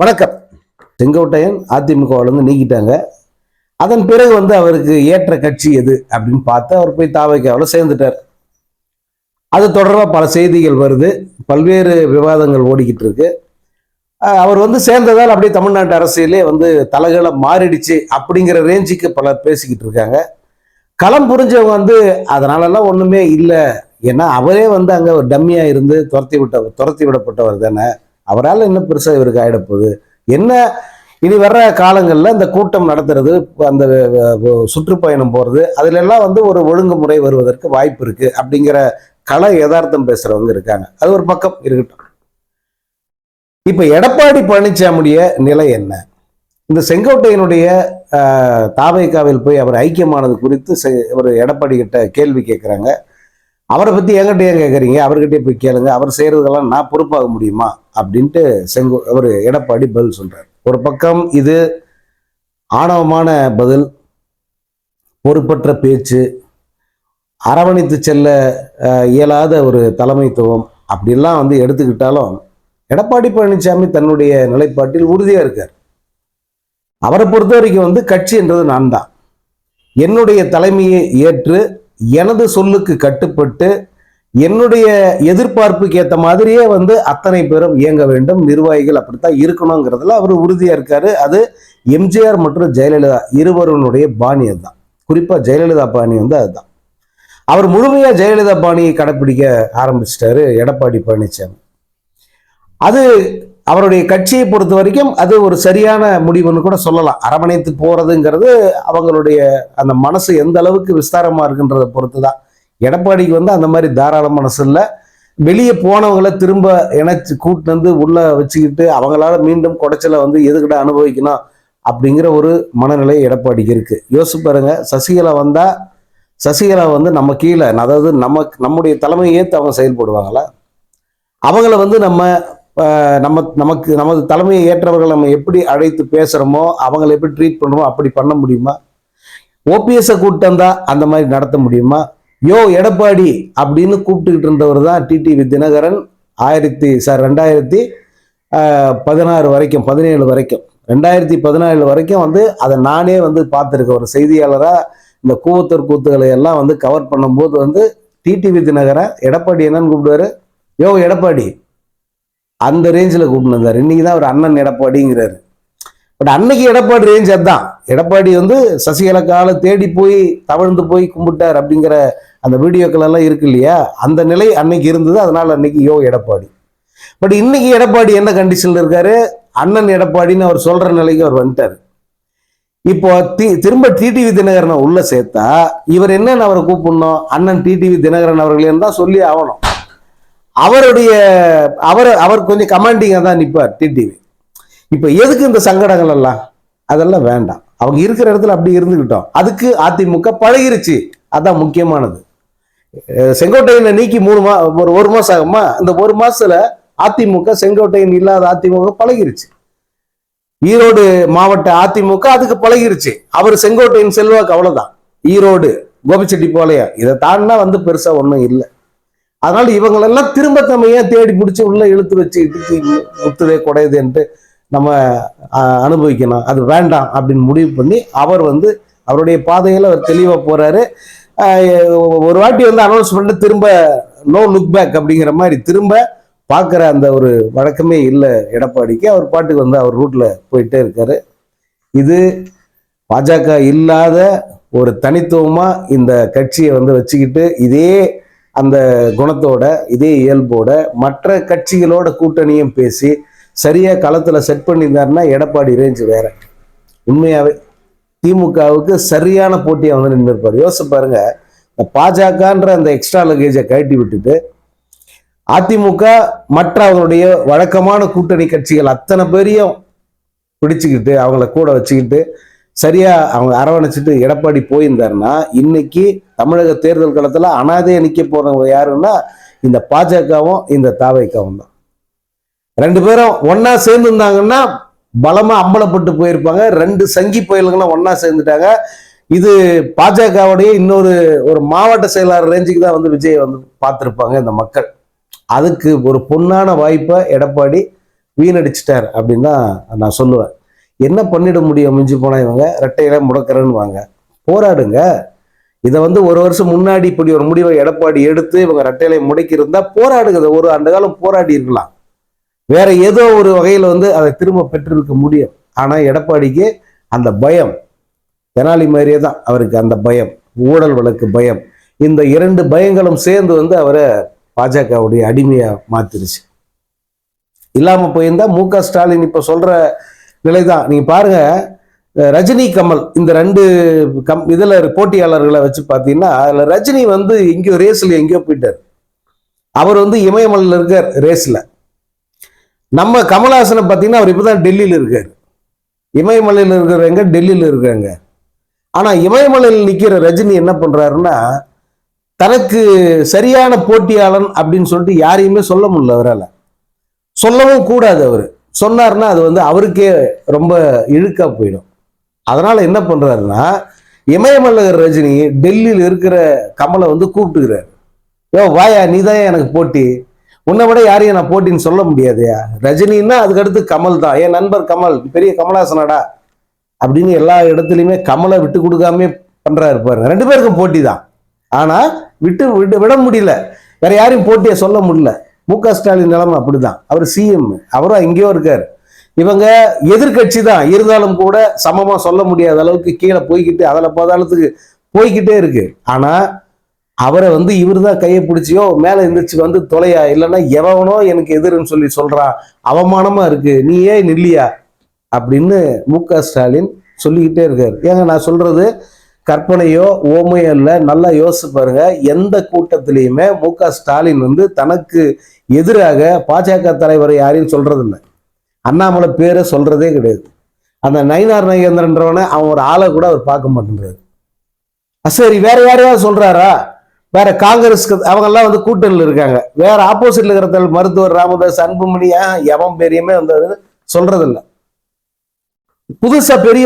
வணக்கம். செங்கோட்டையன் அதிமுகவிலேருந்து நீக்கிட்டாங்க. அதன் பிறகு வந்து அவருக்கு ஏற்ற கட்சி எது அப்படின்னு பார்த்து அவர் போய் தாவைக்காவில் சேர்ந்துட்டார். அது தொடர்பாக பல செய்திகள் வருது. பல்வேறு விவாதங்கள் ஓடிக்கிட்டு இருக்கு. அவர் வந்து சேர்ந்ததால் அப்படியே தமிழ்நாட்டு அரசியலே வந்து தலைகளை மாறிடுச்சு அப்படிங்கிற ரேஞ்சுக்கு பலர் பேசிக்கிட்டு இருக்காங்க. களம் புரிஞ்சவங்க வந்து அதனாலலாம் ஒன்றுமே இல்லை. ஏன்னா அவரே வந்து அங்கே ஒரு டம்மியாக இருந்து துரத்தி விட்ட துரத்தி விடப்பட்டவர் தானே. அவரால் என்ன பெருசாக இவருக்கு ஆகிடப்போகுது என்ன இனி வர்ற காலங்களில் இந்த கூட்டம் நடத்துறது அந்த சுற்றுப்பயணம் போகிறது அதிலெல்லாம் வந்து ஒரு ஒழுங்குமுறை வருவதற்கு வாய்ப்பு இருக்குது அப்படிங்கிற கலை யதார்த்தம் பேசுகிறவங்க இருக்காங்க. அது ஒரு பக்கம் இருக்கட்டும். இப்போ எடப்பாடி பழனிசாமியுடைய நிலை என்ன? இந்த செங்கோட்டையனுடைய தாவைக்காவில் போய் அவர் ஐக்கியமானது குறித்து செ- ஒரு எடப்பாடி கிட்ட கேள்வி கேட்குறாங்க அவரை பற்றி என்கிட்ட ஏன் கேட்குறீங்க அவர்கிட்டயே போய் கேளுங்க அவர் செய்கிறதெல்லாம் நான் பொறுப்பாக முடியுமா? அப்படின்ட்டு செங்கோ அவர் எடப்பாடி பதில் சொல்கிறார் ஒரு பக்கம் இது ஆணவமான பதில் பொறுப்பற்ற பேச்சு அரவணைத்து செல்ல இயலாத ஒரு தலைமைத்துவம் அப்படிலாம் வந்து எடுத்துக்கிட்டாலும் எடப்பாடி பழனிசாமி தன்னுடைய நிலைப்பாட்டில் உறுதியாக இருக்கார். அவரை பொறுத்த வரைக்கும் வந்து கட்சி என்றது நான் தான் என்னுடைய தலைமையை ஏற்று எனது சொல்லுக்கு கட்டுப்பட்டு என்னுடைய எதிர்பார்ப்புக்கு ஏற்ற மாதிரியே வந்து அத்தனை பேரும் இயங்க வேண்டும். நிர்வாகிகள் அப்படித்தான் இருக்கணுங்கிறதுல அவர் உறுதியாக இருக்காரு. அது எம்ஜிஆர் மற்றும் ஜெயலலிதா இருவருடைய பாணி அதுதான். குறிப்பாக ஜெயலலிதா பாணி வந்து அதுதான். அவர் முழுமையாக ஜெயலலிதா பாணியை கடைப்பிடிக்க ஆரம்பிச்சிட்டாரு. எடப்பாடி பழனிசாமி அது அவருடைய கட்சியை பொறுத்த வரைக்கும் அது ஒரு சரியான முடிவுன்னு கூட சொல்லலாம். அரவணைத்து போகிறதுங்கிறது அவங்களுடைய அந்த மனசு எந்த அளவுக்கு விஸ்தாரமாக இருக்குன்றதை பொறுத்து தான் எடப்பாடிக்கு வந்து அந்த மாதிரி தாராள மனசு இல்லை. வெளியே போனவங்களை திரும்ப இணைச்சு கூட்டு வந்து உள்ளே வச்சுக்கிட்டு அவங்களால மீண்டும் குடைச்சலை வந்து எதுக்கிட்ட அனுபவிக்கணும் அப்படிங்கிற ஒரு மனநிலை எடப்பாடிக்கு இருக்குது யோசிச்சு பாருங்க சசிகலா வந்தால் சசிகலா வந்து நம்ம கீழே அதாவது நம்ம நம்முடைய தலைமையை ஏற்று அவங்க செயல்படுவாங்களா? அவங்கள வந்து நம்ம நம்ம நமக்கு நமது தலைமையை ஏற்றவர்கள் நம்ம எப்படி அழைத்து பேசுகிறோமோ அவங்களை எப்படி ட்ரீட் பண்ணுறோமோ அப்படி பண்ண முடியுமா? ஓபிஎஸ்ஸை கூட்டம் தான் அந்த மாதிரி நடத்த முடியுமா? யோ எடப்பாடி அப்படின்னு கூப்பிட்டுக்கிட்டு இருந்தவர் தான் டிடிவி தினகரன் ஆயிரத்தி சார் ரெண்டாயிரத்தி பதினாறு வரைக்கும் பதினேழு வரைக்கும். ரெண்டாயிரத்தி பதினாலு வரைக்கும் வந்து அதை நானே வந்து பார்த்துருக்கேன். ஒரு செய்தியாளராக இந்த கூவத்தூர் கூத்துக்களை எல்லாம் வந்து கவர் பண்ணும்போது வந்து டிடிவி தினகரன் எடப்பாடி என்னன்னு கூப்பிடுவாரு? யோ எடப்பாடி அந்த ரேஞ்சில் கூப்பிட்டு வந்தார். இன்னைக்கு தான் ஒரு அண்ணன் எடப்பாடிங்கிறாரு. பட் அன்னைக்கு எடப்பாடி ரேஞ்ச் அதுதான். எடப்பாடி வந்து சசிகலா காலை தேடி போய் தவழ்ந்து போய் கும்பிட்டார் அப்படிங்கிற அந்த வீடியோக்கள் எல்லாம் இருக்கு இல்லையா? அந்த நிலை அன்னைக்கு இருந்தது. அதனால அன்னைக்கு யோ எடப்பாடி. பட் இன்னைக்கு எடப்பாடி என்ன கண்டிஷனில் இருக்காரு? அண்ணன் எடப்பாடின்னு அவர் சொல்ற நிலைக்கு அவர் வந்துட்டார். இப்போ தி திரும்ப டிடிவி தினகரனை உள்ள சேர்த்தா இவர் என்னன்னு அவரை கூப்பிடணும்? அண்ணன் டிடிவி தினகரன் அவர்களேன்னு தான் சொல்லி ஆகணும். அவருடைய அவர் அவர் கொஞ்சம் கமாண்டிங்காக தான் நிற்பார் டிடிவி இப்போ எதுக்கு இந்த சங்கடங்கள் எல்லாம்? அதெல்லாம் வேண்டாம். அவங்க இருக்கிற இடத்துல அப்படி இருந்துக்கிட்டோம் அதுக்கு அதிமுக பழகிருச்சு. அதான் முக்கியமானது. செங்கோட்டையனை நீக்கி மூணு மா ஒரு ஒரு மாதம் ஆகுமா? இந்த ஒரு மாசத்துல அதிமுக செங்கோட்டையன் இல்லாத அதிமுக பழகிருச்சு. ஈரோடு மாவட்ட அதிமுக அதுக்கு பழகிருச்சு. அவர் செங்கோட்டையன் செல்வாக்கு அவ்வளோதான் ஈரோடு கோபிச்செட்டிப்பாளையம் இதை தாண்டினா வந்து பெருசாக ஒன்றும் இல்லை. அதனால இவங்களெல்லாம் திரும்ப நம்ம ஏன் தேடி பிடிச்சி உள்ள இழுத்து வச்சு இழுத்து முத்துதே குடையுது என்று நம்ம அனுபவிக்கணும். அது வேண்டாம் அப்படின்னு முடிவு பண்ணி அவர் வந்து அவருடைய பாதையில் அவர் தெளிவாக போறாரு. ஒரு வாட்டி வந்து அனௌன்ஸ் பண்ணிட்டு திரும்ப நோ லுக் பேக் அப்படிங்கிற மாதிரி திரும்ப பார்க்குற அந்த ஒரு வழக்கமே இல்லை எடப்பாடிக்கு. அவர் பாட்டுக்கு வந்து அவர் ரூட்ல போயிட்டே இருக்காரு. இது பாஜக இல்லாத ஒரு தனித்துவமா இந்த கட்சியை வந்து வச்சுக்கிட்டு இதே அந்த குணத்தோட இதே இயல்போட மற்ற கட்சிகளோட கூட்டணியும் பேசி சரியாக களத்தில் செட் பண்ணியிருந்தாருன்னா எடப்பாடி ரேஞ்ச் வேற. உண்மையாகவே திமுகவுக்கு சரியான போட்டியை வந்து நின்று இருப்பார் யோசிச்சு பாருங்க இந்த பாஜகன்ற அந்த எக்ஸ்ட்ரா லக்கேஜை கழட்டி விட்டுட்டு அதிமுக மற்ற அவருடைய வழக்கமான கூட்டணி கட்சிகள் அத்தனை பேரையும் பிடிச்சுக்கிட்டு அவங்கள கூட வச்சுக்கிட்டு சரியாக அவங்க அரவணைச்சிட்டு எடப்பாடி போயிருந்தாருன்னா இன்னைக்கு தமிழக தேர்தல் காலத்தில் அனாதையை நிற்க போகிறவங்க யாருன்னா இந்த பாஜகவும் இந்த தாவைக்காவும் தான். ரெண்டு பேரும் ஒன்றா சேர்ந்துருந்தாங்கன்னா பலமாக அம்பலப்பட்டு போயிருப்பாங்க. ரெண்டு சங்கி புயல்களும் ஒன்றா சேர்ந்துட்டாங்க. இது பாஜகவுடைய இன்னொரு ஒரு மாவட்ட செயலாளர் ரேஞ்சுக்கு தான் வந்து விஜய் வந்து பார்த்துருப்பாங்க இந்த மக்கள். அதுக்கு ஒரு பொன்னான வாய்ப்பை எடப்பாடி வீணடிச்சிட்டார் அப்படின்னு தான் நான் சொல்லுவேன். என்ன பண்ணிட முடியும்? மிஞ்சி போனா இவங்க ரெட்டையில முடக்கிறேன்னு வாங்க. போராடுங்க. இதை வந்து ஒரு வருஷம் முன்னாடி இப்படி ஒரு முடிவை எடப்பாடி எடுத்து இவங்க ரெட்டையிலை முடக்கியிருந்தா போராடுங்க. ஒரு அந்த காலம் போராடி இருக்கலாம் வேற ஏதோ ஒரு வகையில் வந்து அதை திரும்ப பெற்றிருக்க முடியும். ஆனா எடப்பாடிக்கு அந்த பயம் தெனாலி மாதிரியே தான் அவருக்கு அந்த பயம் ஊழல் வழக்கு பயம். இந்த இரண்டு பயங்களும் சேர்ந்து வந்து அவரை பாஜகவுடைய அடிமையா மாத்திருச்சு. இல்லாம போயிருந்தா மு க ஸ்டாலின் இப்ப சொல்ற நிலைதான். நீங்க பாருங்க ரஜினி கமல் இந்த ரெண்டு கம் இதில் போட்டியாளர்களை வச்சு பார்த்தீங்கன்னா அதில் ரஜினி வந்து எங்கேயோ ரேஸில் எங்கேயோ போயிட்டார். அவர் வந்து இமயமலையில் இருக்கார் ரேஸில். நம்ம கமலஹாசனை பார்த்தீங்கன்னா அவர் இப்போ தான் டெல்லியில் இருக்கார். இமயமலையில் இருக்கிறவங்க டெல்லியில் இருக்காங்க. ஆனால் இமயமலையில் நிற்கிற ரஜினி என்ன பண்ணுறாருன்னா தனக்கு சரியான போட்டியாளன் அப்படின்னு சொல்லிட்டு யாரையுமே சொல்ல முடியல அவரால். சொல்லவும் கூடாது அவர். சொன்னார்னா அது வந்து அவருக்கே ரொம்ப இழுக்கா போயிடும். அதனால என்ன பண்றாருன்னா இமயமல்லகர் ரஜினி டெல்லியில் இருக்கிற கமலை வந்து கூப்பிட்டுக்கிறாரு. யோ வாயா நீ தான் எனக்கு போட்டி? உன்னை விட யாரையும் நான் போட்டின்னு சொல்ல முடியாதுயா ரஜினின்னா அதுக்கடுத்து கமல் தான். என் நண்பர் கமல்? பெரிய கமலாசனடா. அப்படின்னு எல்லா இடத்துலையுமே கமலை விட்டு கொடுக்காம பண்றாரு பாருங்க. ரெண்டு பேருக்கும் போட்டி தான். ஆனா விட்டு விட்டு விட முடியல. வேற யாரையும் போட்டியை சொல்ல முடியல. மு க. ஸ்டாலின் நிலைமை அப்படிதான். அவர் சிஎம் அவரும் எங்கேயோ இருக்கார். இவங்க எதிர்க்கட்சி தான். இருந்தாலும் கூட சமமாக சொல்ல முடியாத அளவுக்கு கீழே போய்கிட்டு அதில் போதாளத்துக்கு போய்கிட்டே இருக்கு. ஆனால் அவரை வந்து இவர் தான் கையை பிடிச்சியோ மேலே எந்திரிச்சு வந்து தொலையா இல்லைன்னா எவனோ எனக்கு எதிர்ன்னு சொல்லி சொல்கிறான் அவமானமாக இருக்கு. நீ ஏன் நில்லியா? அப்படின்னு மு க. ஸ்டாலின் சொல்லிக்கிட்டே இருக்கார். ஏங்க நான் சொல்கிறது கற்பனையோ ஓமையோ இல்லை நல்லா யோசிச்சு பாருங்க. எந்த கூட்டத்திலையுமே மு க. ஸ்டாலின் வந்து தனக்கு எதிராக பாஜக தலைவர் யாரையும் சொல்றதில்ல. அண்ணாமலை பேரை சொல்றதே கிடையாது. அந்த நயினார் நகேந்திரன்றவனை அவன் ஒரு ஆளை கூட அவர் பார்க்க மாட்டேன்றாரு. சரி வேற யாரையாவது சொல்றாரா? வேற காங்கிரஸ் அவங்கெல்லாம் வந்து கூட்டணியில் இருக்காங்க. வேற ஆப்போசிட்ல இருக்கிற மருத்துவர் ராமதாஸ் அன்புமணியா எவன் பெரியமே வந்து சொல்றதில்ல. புதுசா பெரிய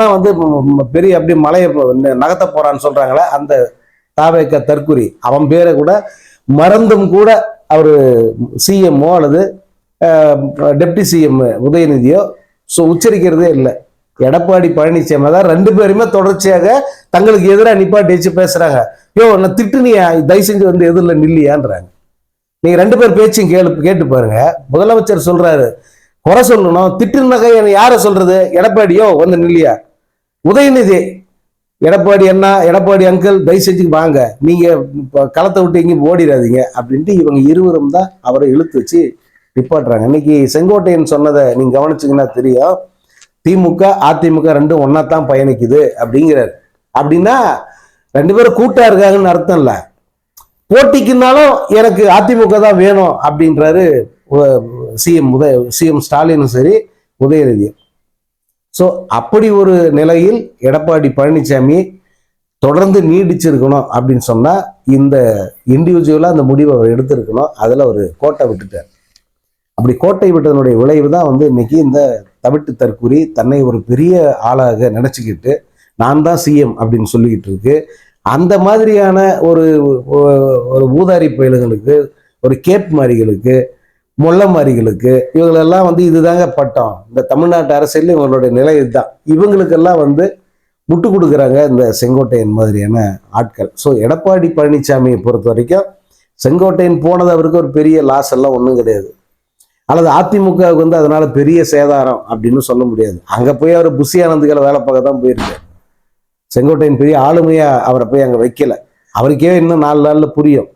தான் வந்து பெரிய அப்படி மலையை நகர்த்த போறான்னு சொல்றாங்களே அந்த தாவேக்க தற்குறி அவன் பேரை கூட மறந்தும் கூட அவர் சிஎம்ஓ அல்லது டெப்டி சிஎம் உதயநிதியோ? ஸோ உச்சரிக்கிறதே இல்லை. எடப்பாடி பழனிசாமி தான் ரெண்டு பேருமே தொடர்ச்சியாக தங்களுக்கு எதிராக நிப்பாட்டி வச்சு பேசுகிறாங்க யோ நான் திட்டுனியா தயவு செஞ்சு வந்து எதிரில் நில்லியான்றாங்க. நீங்கள் ரெண்டு பேர் பேச்சும் கேளு கேட்டு பாருங்க. முதலமைச்சர் சொல்கிறாரு குறை சொல்லணும். திட்டுனகை யாரை சொல்றது? எடப்பாடியோ வந்து நில்லியா? உதயநிதி எடப்பாடி அண்ணா எடப்பாடி அங்கிள் தயவு செஞ்சு வாங்க. நீங்க இப்போ களத்தை விட்டு எங்கேயும் ஓடிடாதீங்க அப்படின்ட்டு இவங்க இருவரும் தான் அவரை இழுத்து வச்சு நிப்பாட்டுறாங்க. இன்னைக்கு செங்கோட்டையன் சொன்னதை நீங்க கவனிச்சிங்கன்னா தெரியும். திமுக அதிமுக ரெண்டும் ஒன்னா தான் பயணிக்குது அப்படிங்கிறாரு. அப்படின்னா ரெண்டு பேரும் கூட்டா இருக்காங்கன்னு அர்த்தம் இல்லை போட்டிக்குனாலும் எனக்கு அதிமுக தான் வேணும் அப்படின்றாரு சிஎம் உதய சிஎம் ஸ்டாலினும் சரி உதயநிதியும் ஸோ அப்படி ஒரு நிலையில் எடப்பாடி பழனிசாமி தொடர்ந்து நீடிச்சிருக்கணும் அப்படின்னு சொன்னால் இந்த இண்டிவிஜுவலாக அந்த முடிவை அவர் எடுத்திருக்கணும். அதில் அவர் கோட்டை விட்டுட்டார். அப்படி கோட்டை விட்டதனுடைய விளைவு தான் வந்து இன்னைக்கு இந்த தவிட்டு தற்கூறி தன்னை ஒரு பெரிய ஆளாக நினச்சிக்கிட்டு நான் தான் சிஎம் அப்படின்னு சொல்லிக்கிட்டு இருக்கு. அந்த மாதிரியான ஒரு ஒரு ஊதாரி பயல்களுக்கு ஒரு கேப் மாரிகளுக்கு மொள்ளமாரிகளுக்கு இவங்களெல்லாம் வந்து இதுதாங்க பட்டம். இந்த தமிழ்நாட்டு அரசியல் இவங்களுடைய நிலை இதுதான். இவங்களுக்கெல்லாம் வந்து முட்டு கொடுக்குறாங்க இந்த செங்கோட்டையன் மாதிரியான ஆட்கள். ஸோ எடப்பாடி பழனிசாமியை பொறுத்த வரைக்கும் செங்கோட்டையன் போனது அவருக்கு ஒரு பெரிய லாஸ் எல்லாம் ஒன்றும் கிடையாது. அல்லது அதிமுகவுக்கு வந்து அதனால பெரிய சேதாரம் அப்படின்னு சொல்ல முடியாது. அங்கே போய் அவர் புஷி ஆனந்துகளை வேலை பார்க்க தான் போயிருக்காரு. செங்கோட்டையன் பெரிய ஆளுமையாக அவரை போய் அங்கே வைக்கல. அவருக்கே இன்னும் நாலு நாளில் புரியும்.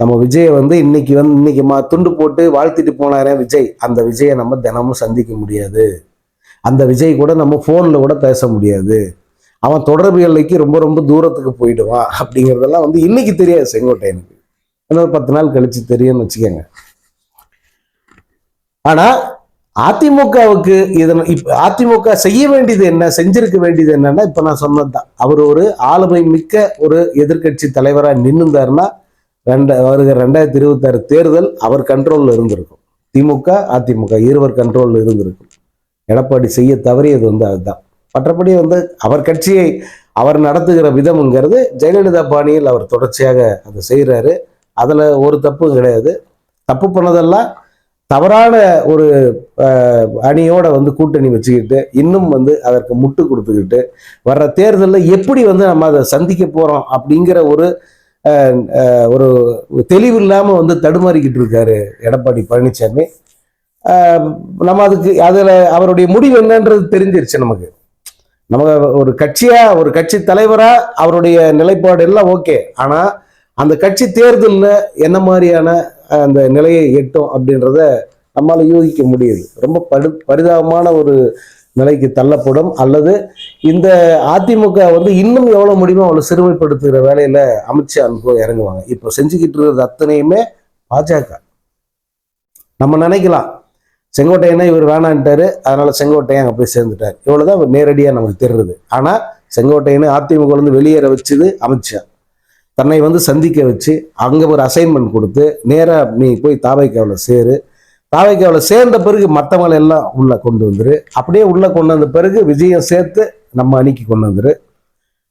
நம்ம விஜயை வந்து இன்னைக்கு வந்து இன்னைக்கு மா துண்டு போட்டு வாழ்த்திட்டு போனாரே விஜய். அந்த விஜயை நம்ம தினமும் சந்திக்க முடியாது. அந்த விஜய் கூட நம்ம ஃபோனில் கூட பேச முடியாது. அவன் தொடர்பு எல்லைக்கு ரொம்ப ரொம்ப தூரத்துக்கு போயிடுவான் அப்படிங்கிறதெல்லாம் வந்து இன்னைக்கு தெரியாது செங்கோட்டையனுக்கு இன்னொரு பத்து நாள் கழிச்சு தெரியும்னு வச்சுக்கோங்க. ஆனா அதிமுகவுக்கு இதன் இப்ப அதிமுக செய்ய வேண்டியது என்ன செஞ்சிருக்க வேண்டியது என்னன்னா இப்ப நான் சொன்னதுதான். அவர் ஒரு ஆளுமை மிக்க ஒரு எதிர்க்கட்சி தலைவரா நின்றுந்தாருன்னா ரெண்ட வருகிற ரெண்டாயிரத்தி இருபத்தாறு தேர்தல் அவர் கண்ட்ரோலில் இருந்திருக்கும். திமுக அதிமுக இருவர் கண்ட்ரோலில் இருந்திருக்கும். எடப்பாடி செய்ய தவறியது வந்து அதுதான். மற்றபடி வந்து அவர் கட்சியை அவர் நடத்துகிற விதம்ங்கிறது ஜெயலலிதா பாணியில் அவர் தொடர்ச்சியாக அதை செய்கிறாரு அதில் ஒரு தப்பு கிடையாது. தப்பு பண்ணதெல்லாம் தவறான ஒரு அணியோட வந்து கூட்டணி வச்சுக்கிட்டு இன்னும் வந்து அதற்கு முட்டு கொடுத்துக்கிட்டு வர்ற தேர்தலில் எப்படி வந்து நம்ம அதை சந்திக்க போகிறோம் அப்படிங்கிற ஒரு ஒரு தெளிவு இல்லாமல் வந்து தடுமாறிக்கிட்டு இருக்காரு எடப்பாடி பழனிசாமி. நம்ம அதுக்கு அதில் அவருடைய முடிவு என்னன்றது தெரிஞ்சிருச்சு நமக்கு. நம்ம ஒரு கட்சியாக ஒரு கட்சி தலைவராக அவருடைய நிலைப்பாடு எல்லாம் ஓகே. ஆனால் அந்த கட்சி தேர்தலில் என்ன மாதிரியான அந்த நிலையை எட்டும் அப்படின்றத நம்மளால் யூகிக்க முடியுது. ரொம்ப படு பரிதாபமான ஒரு நிலைக்கு தள்ளப்படும். அல்லது இந்த அதிமுக வந்து இன்னும் எவ்வளவு முடியுமோ அவ்வளவு சிறுமைப்படுத்துகிற வேலையில அமித்ஷா அனுபவம் இறங்குவாங்க. இப்போ செஞ்சுக்கிட்டு இருக்கிறது அத்தனையுமே பாஜக. நம்ம நினைக்கலாம். செங்கோட்டையனை இவர் வேணான்ட்டாரு. அதனால செங்கோட்டையன் அங்கே போய் சேர்ந்துட்டார். இவ்வளவுதான் நேரடியாக நமக்கு தெரியுது. ஆனால் செங்கோட்டையனை அதிமுக இருந்து வெளியேற வச்சது அமித்ஷா தன்னை வந்து சந்திக்க வச்சு அங்கே ஒரு அசைன்மெண்ட் கொடுத்து நேராக நீ போய் தாவைக்காவில் சேரு. தாவைக்காவில் சேர்ந்த பிறகு மற்றவங்களை எல்லாம் உள்ள கொண்டு வந்துரு. அப்படியே உள்ள கொண்டு வந்த பிறகு விஜயம் சேர்த்து நம்ம அணிக்கு கொண்டு வந்துரு.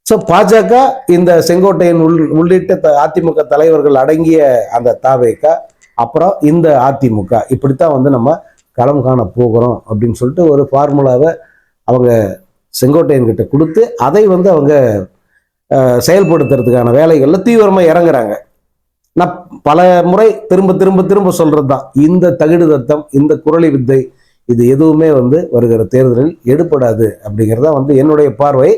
ஸோ பாஜக இந்த செங்கோட்டையன் உள் உள்ளிட்ட த- அதிமுக தலைவர்கள் அடங்கிய அந்த தாவேக்கா அப்புறம் இந்த அதிமுக. இப்படித்தான் வந்து நம்ம களம் காண போகிறோம் அப்படின்னு சொல்லிட்டு ஒரு ஃபார்முலாவை அவங்க செங்கோட்டையன் கிட்ட கொடுத்து அதை வந்து அவங்க செயல்படுத்துறதுக்கான வேலைகளில் தீவிரமாக இறங்குறாங்க. நான் பல முறை திரும்ப திரும்ப திரும்ப சொல்றது தான் இந்த தகிடு தத்தம் இந்த குரலி வித்தை இது எதுவுமே வந்து வருகிற தேர்தலில் எடுபடாது அப்படிங்கிறதா வந்து என்னுடைய பார்வை.